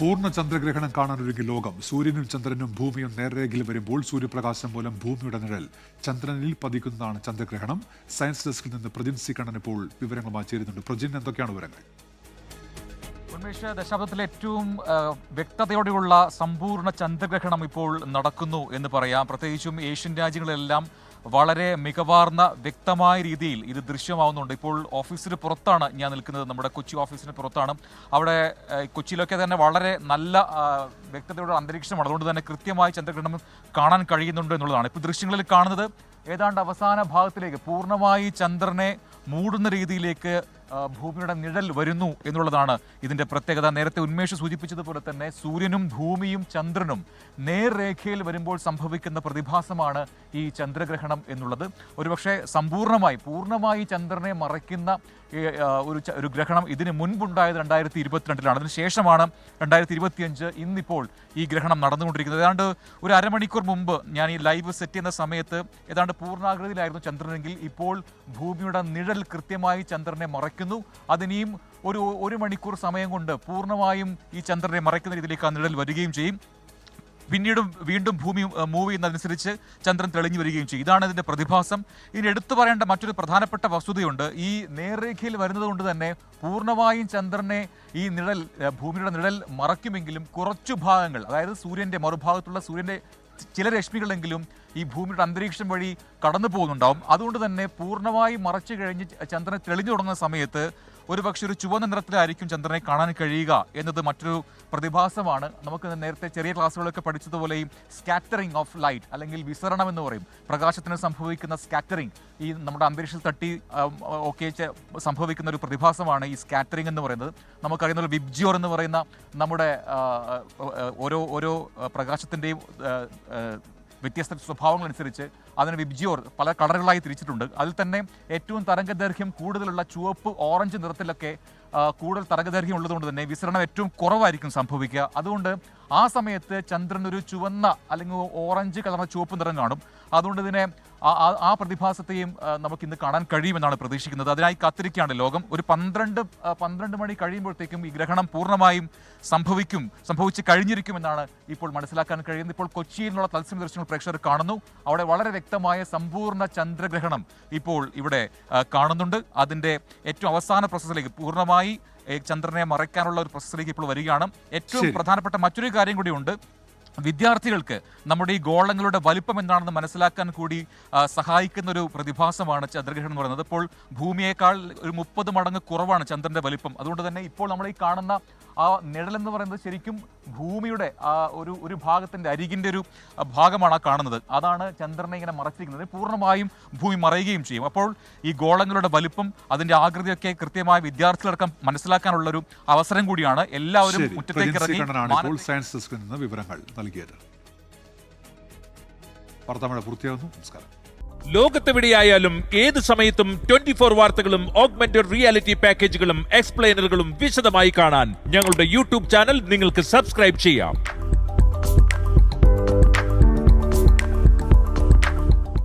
പൂർണ ചന്ദ്രഗ്രഹണം കാണാനൊരുങ്ങി ലോകം. സൂര്യനും ചന്ദ്രനും ഭൂമിയും നേർരേഖയിൽ വരുമ്പോൾ സൂര്യപ്രകാശം മൂലം ഭൂമിയുടെ നിഴൽ. ചന്ദ്രനിൽ പതിക്കുന്നതാണ് ചന്ദ്രഗ്രഹണം. സയൻസ് ഡെസ്കിൽ നിന്ന് പ്രജിൻ സി കണ്ണൻ ഇപ്പോൾ വിവരങ്ങളുമായി ചേരുന്നുണ്ട്. പ്രജിൻ എന്തൊക്കെയാണ് വിവരങ്ങൾ? ഉന്മേഷ ദശാബ്ദത്തിലെ ഏറ്റവും വ്യക്തതയോടെയുള്ള സമ്പൂർണ ചന്ദ്രഗ്രഹണം ഇപ്പോൾ നടക്കുന്നു എന്ന് പറയാം. പ്രത്യേകിച്ചും ഏഷ്യൻ രാജ്യങ്ങളിലെല്ലാം വളരെ മികവാർന്ന വ്യക്തമായ രീതിയിൽ ഇത് ദൃശ്യമാവുന്നുണ്ട്. ഇപ്പോൾ ഓഫീസിന് പുറത്താണ് ഞാൻ നിൽക്കുന്നത്. നമ്മുടെ കൊച്ചി ഓഫീസിന് പുറത്താണ്. അവിടെ കൊച്ചിയിലൊക്കെ തന്നെ വളരെ നല്ല വ്യക്തതയുടെ അന്തരീക്ഷമാണ്. അതുകൊണ്ട് തന്നെ കൃത്യമായി ചന്ദ്രഗ്രഹണം കാണാൻ കഴിയുന്നുണ്ട് എന്നുള്ളതാണ്. ഇപ്പോൾ ദൃശ്യങ്ങളിൽ കാണുന്നത് ഏതാണ്ട് അവസാന ഭാഗത്തിലേക്ക് പൂർണമായി ചന്ദ്രനെ മൂടുന്ന രീതിയിലേക്ക് ഭൂമിയുടെ നിഴൽ വരുന്നു എന്നുള്ളതാണ് ഇതിന്റെ പ്രത്യേകത. നേരത്തെ ഉന്മേഷ് സൂചിപ്പിച്ചതുപോലെ തന്നെ സൂര്യനും ഭൂമിയും ചന്ദ്രനും നേർരേഖയിൽ വരുമ്പോൾ സംഭവിക്കുന്ന പ്രതിഭാസമാണ് ഈ ചന്ദ്രഗ്രഹണം എന്നുള്ളത്. ഒരുപക്ഷെ സമ്പൂർണമായി പൂർണമായി ചന്ദ്രനെ മറയ്ക്കുന്ന ഒരു ഒരു ഗ്രഹണം ഇതിന് മുൻപുണ്ടായത് രണ്ടായിരത്തി ഇരുപത്തിരണ്ടിലാണ് അതിനുശേഷമാണ് രണ്ടായിരത്തി ഇരുപത്തിയഞ്ച് ഇന്നിപ്പോൾ ഈ ഗ്രഹണം നടന്നുകൊണ്ടിരിക്കുന്നത്. ഏതാണ്ട് ഒരു അരമണിക്കൂർ മുമ്പ് ഞാൻ ഈ ലൈവ് സെറ്റ് ചെയ്യുന്ന സമയത്ത് ഏതാണ്ട് പൂർണാകൃതിയിലായിരുന്നു ചന്ദ്രനെങ്കിൽ ഇപ്പോൾ ഭൂമിയുടെ നിഴൽ കൃത്യമായി ചന്ദ്രനെ മറയ്ക്കുന്നു അതിനിയും ഒരു ഒരു മണിക്കൂർ സമയം കൊണ്ട് പൂർണമായും ഈ ചന്ദ്രനെ മറയ്ക്കുന്ന രീതിയിലേക്ക് ആ നിഴൽ വരികയും ചെയ്യും. പിന്നീടും വീണ്ടും ഭൂമി മൂവ് ചെയ്യുന്നതനുസരിച്ച് ചന്ദ്രൻ തെളിഞ്ഞു വരികയും ചെയ്യും. ഇതാണ് ഇതിന്റെ പ്രതിഭാസം. ഇനി എടുത്തു പറയേണ്ട മറ്റൊരു പ്രധാനപ്പെട്ട വസ്തുതയുണ്ട്. ഈ നേർരേഖയിൽ വരുന്നത് കൊണ്ട് തന്നെ പൂർണമായും ചന്ദ്രനെ ഈ നിഴൽ ഭൂമിയുടെ നിഴൽ മറയ്ക്കുമെങ്കിലും കുറച്ചു ഭാഗങ്ങൾ അതായത് സൂര്യന്റെ മറുഭാഗത്തുള്ള സൂര്യന്റെ ചില രശ്മികളെങ്കിലും ഈ ഭൂമിയുടെ അന്തരീക്ഷം വഴി കടന്നു പോകുന്നുണ്ടാവും അതുകൊണ്ട് തന്നെ പൂർണമായി മറച്ചു കഴിഞ്ഞ് ചന്ദ്രൻ തെളിഞ്ഞു തുടങ്ങുന്ന സമയത്ത് ഒരുപക്ഷെ ഒരു ചുവന്ന നിറത്തിലായിരിക്കും ചന്ദ്രനെ കാണാൻ കഴിയുക എന്നത് മറ്റൊരു പ്രതിഭാസമാണ്. നമുക്ക് നേരത്തെ ചെറിയ ക്ലാസ്സുകളൊക്കെ പഠിച്ചതുപോലെയും സ്കാറ്ററിംഗ് ഓഫ് ലൈറ്റ് അല്ലെങ്കിൽ വിസരണം എന്ന് പറയും. പ്രകാശത്തിന് സംഭവിക്കുന്ന സ്കാറ്ററിംഗ് ഈ നമ്മുടെ അന്തരീക്ഷത്തിൽ തട്ടി ഒക്കെ സംഭവിക്കുന്ന ഒരു പ്രതിഭാസമാണ് ഈ സ്കാറ്ററിംഗ് എന്ന് പറയുന്നത്. നമുക്കറിയുന്ന ഒരു വിബ്ജിയോർ എന്ന് പറയുന്ന നമ്മുടെ ഓരോ ഓരോ പ്രകാശത്തിന്റെയും വ്യത്യസ്ത സ്വഭാവങ്ങളനുസരിച്ച് അതിന് വിബ്ജിയോർ പല കളറുകളായി തിരിച്ചിട്ടുണ്ട്. അതിൽ തന്നെ ഏറ്റവും തരംഗദൈർഘ്യം കൂടുതലുള്ള ചുവപ്പ് ഓറഞ്ച് നിറത്തിലൊക്കെ കൂടുതൽ തരംഗദൈർഘ്യം ഉള്ളതുകൊണ്ട് തന്നെ വിസരണം ഏറ്റവും കുറവായിരിക്കും സംഭവിക്കുക. അതുകൊണ്ട് ആ സമയത്ത് ചന്ദ്രൻ ഒരു ചുവന്ന അല്ലെങ്കിൽ ഓറഞ്ച് കളർ ചുവപ്പ് നിറം കാണും. അതുകൊണ്ട് ഇതിനെ ആ- പ്രതിഭാസത്തെയും നമുക്ക് ഇന്ന് കാണാൻ കഴിയുമെന്നാണ് പ്രതീക്ഷിക്കുന്നത്. അതിനായി കാത്തിരിക്കുകയാണ് ലോകം. ഒരു പന്ത്രണ്ട് പന്ത്രണ്ട് മണി കഴിയുമ്പോഴത്തേക്കും ഈ ഗ്രഹണം പൂർണമായും സംഭവിക്കും സംഭവിച്ച് കഴിഞ്ഞിരിക്കുമെന്നാണ് ഇപ്പോൾ മനസ്സിലാക്കാൻ കഴിയുന്നത്. ഇപ്പോൾ കൊച്ചിയിൽ നിന്നുള്ള തത്സമയ ദർശനങ്ങൾ പ്രേക്ഷകർ കാണുന്നു. അവിടെ വളരെ വ്യക്തമായ സമ്പൂർണ ചന്ദ്രഗ്രഹണം ഇപ്പോൾ ഇവിടെ കാണുന്നുണ്ട്. അതിന്റെ ഏറ്റവും അവസാന പ്രോസസ്സിലേക്ക് പൂർണമായി ചന്ദ്രനെ മറയ്ക്കാനുള്ള ഒരു പ്രോസസ്സിലേക്ക് ഇപ്പോൾ വരികയാണ്. ഏറ്റവും പ്രധാനപ്പെട്ട മറ്റൊരു കാര്യം കൂടിയുണ്ട് വിദ്യാർത്ഥികൾക്ക് നമ്മുടെ ഈ ഗോളങ്ങളുടെ വലിപ്പം എന്താണെന്ന് മനസ്സിലാക്കാൻ കൂടി സഹായിക്കുന്ന ഒരു പ്രതിഭാസമാണ് ചന്ദ്രഗ്രഹണം എന്ന് പറയുന്നത്. ഇപ്പോൾ ഭൂമിയേക്കാൾ ഒരു മുപ്പത് മടങ്ങ് കുറവാണ് ചന്ദ്രന്റെ വലിപ്പം. അതുകൊണ്ട് തന്നെ ഇപ്പോൾ നമ്മൾ ഈ കാണുന്ന ആ നിഴൽ എന്ന് പറയുന്നത് ശരിക്കും ഭൂമിയുടെ ആ ഒരു ഒരു ഭാഗത്തിന്റെ അരികിന്റെ ഒരു ഭാഗമാണ് ആ കാണുന്നത്. അതാണ് ചന്ദ്രനെ ഇങ്ങനെ മറച്ചിരിക്കുന്നത്. പൂർണമായും ഭൂമി മറയുകയും ചെയ്യും. അപ്പോൾ ഈ ഗോളങ്ങളുടെ വലിപ്പം അതിന്റെ ആകൃതിയൊക്കെ കൃത്യമായി വിദ്യാർത്ഥികളടക്കം മനസ്സിലാക്കാനുള്ളൊരു അവസരം കൂടിയാണ്. എല്ലാവരും മുറ്റത്തേക്ക് ഇറങ്ങി വിവരങ്ങൾ. നൽകിയത്. വാർത്താമഴ പൂർത്തിയാകുന്നു. നമസ്കാരം. ലോകത്തെവിടെയായാലും ഏത് സമയത്തും ട്വന്റി ഫോർ വാർത്തകളും ഓഗ്മെന്റഡ് റിയാലിറ്റി പാക്കേജുകളും എക്സ്പ്ലെയിനറുകളും വിശദമായി കാണാൻ ഞങ്ങളുടെ യൂട്യൂബ് ചാനൽ നിങ്ങൾക്ക് സബ്സ്ക്രൈബ് ചെയ്യാം.